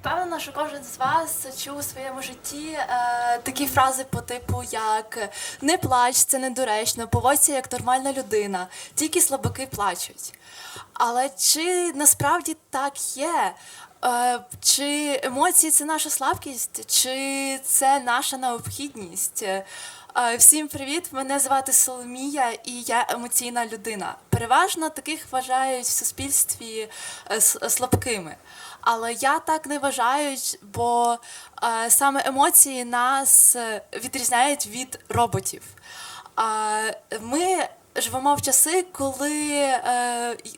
Впевнена, що кожен з вас чув у своєму житті е, такі фрази по типу, як не плач, це недоречно, поводься як нормальна людина, тільки слабаки плачуть. Але чи насправді так є? Е, чи емоції це наша слабкість, чи це наша необхідність? Всім привіт! Мене звати Соломія, і я емоційна людина. Переважно таких вважають в суспільстві е, слабкими. Але я так не вважаю, бо е, саме емоції нас е, відрізняють від роботів. Ми живемо в часи, коли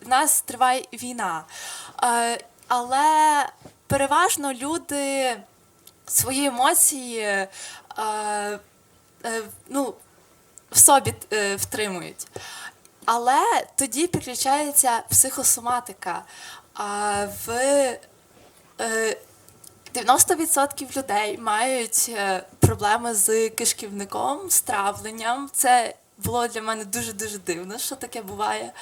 в нас триває війна. Але переважно люди свої емоції ну, в собі е, втримують. Але тоді підключається психосоматика. В е, 90% людей мають е, проблеми з кишківником, з травленням. Це було для мене дуже дуже дивно, що таке буває.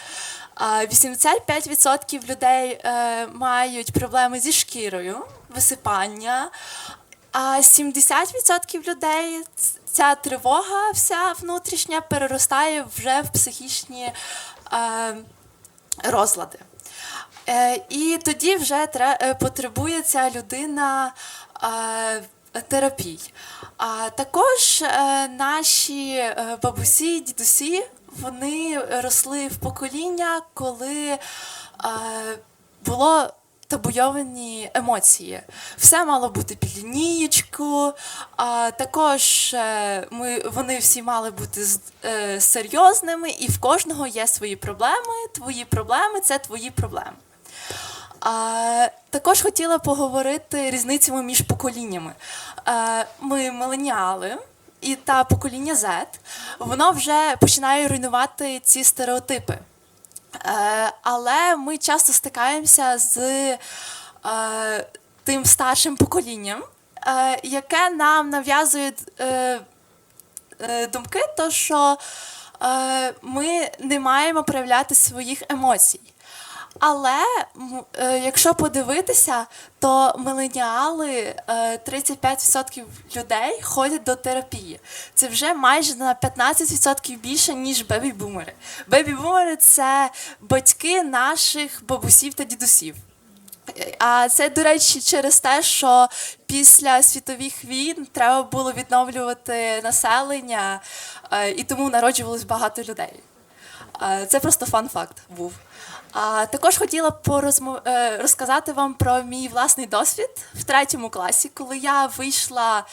85% людей е, мають проблеми зі шкірою, висипання. А 70% людей ця тривога вся внутрішня переростає вже в психічні е, розлади. Е, і тоді вже е, потребує ця людина е, терапій. А також е, наші е, бабусі, дідусі, вони росли в покоління, коли е, було табуйовані емоції. Все мало бути під лінієчку, а також е, ми, вони всі мали бути е, серйозними, і в кожного є свої проблеми. Твої проблеми це твої проблеми. А, також хотіла поговорити різницями між поколіннями. А, ми миленіали. І та покоління Z, воно вже починає руйнувати ці стереотипи. Е, але ми часто стикаємося з е, тим старшим поколінням, е, яке нам нав'язує думки, то що ми не маємо проявляти своїх емоцій. Але е, якщо подивитися, то миленіали е, 35% людей ходять до терапії. Це вже майже на 15% більше, ніж бебі-бумери. Бебі-бумери це батьки наших бабусів та дідусів. А це, до речі, через те, що після світових війн треба було відновлювати населення, е, і тому народжувалось багато людей. Е, Це просто фан-факт був. А також хотіла порозмо... е, розказати вам про мій власний досвід в третьому класі, коли я вийшла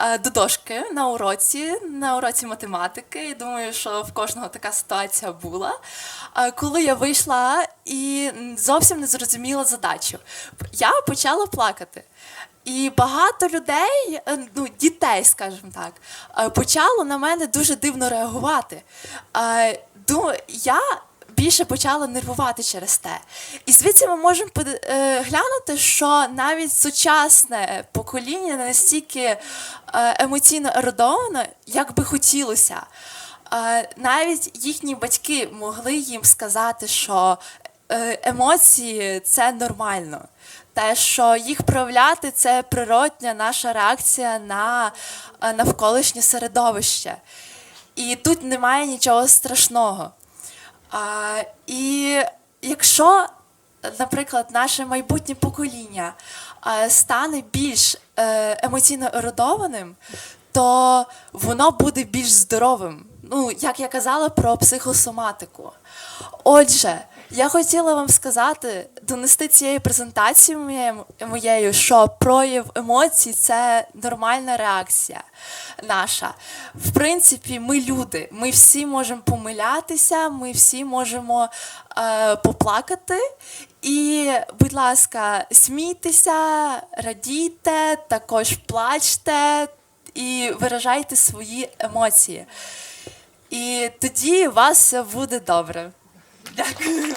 е, до дошки на уроці, на уроці математики. І думаю, що в кожного така ситуація була. Коли я вийшла і зовсім не зрозуміла задачу, я почала плакати. І багато людей, ну дітей, скажімо так, почало на мене дуже дивно реагувати. Е, ду- Я більше почала нервувати через те. І звідси ми можемо е, глянути, що навіть сучасне покоління не настільки е, емоційно ерудоване, як би хотілося. Е, Навіть їхні батьки могли їм сказати, що емоції це нормально. Те, що їх проявляти, це природня наша реакція на навколишнє середовище. І тут немає нічого страшного. А, і якщо, наприклад, наше майбутнє покоління стане більш е, емоційно ерудованим, то воно буде більш здоровим. Ну, як я казала про психосоматику. Отже, я хотіла вам сказати, донести цією презентацією моєю- що прояв емоцій це нормальна реакція наша. В принципі, ми люди, ми всі можемо помилятися, ми всі можемо е, поплакати. І, будь ласка, смійтеся, радійте, також плачте і виражайте свої емоції. І тоді у вас буде добре. Дякую.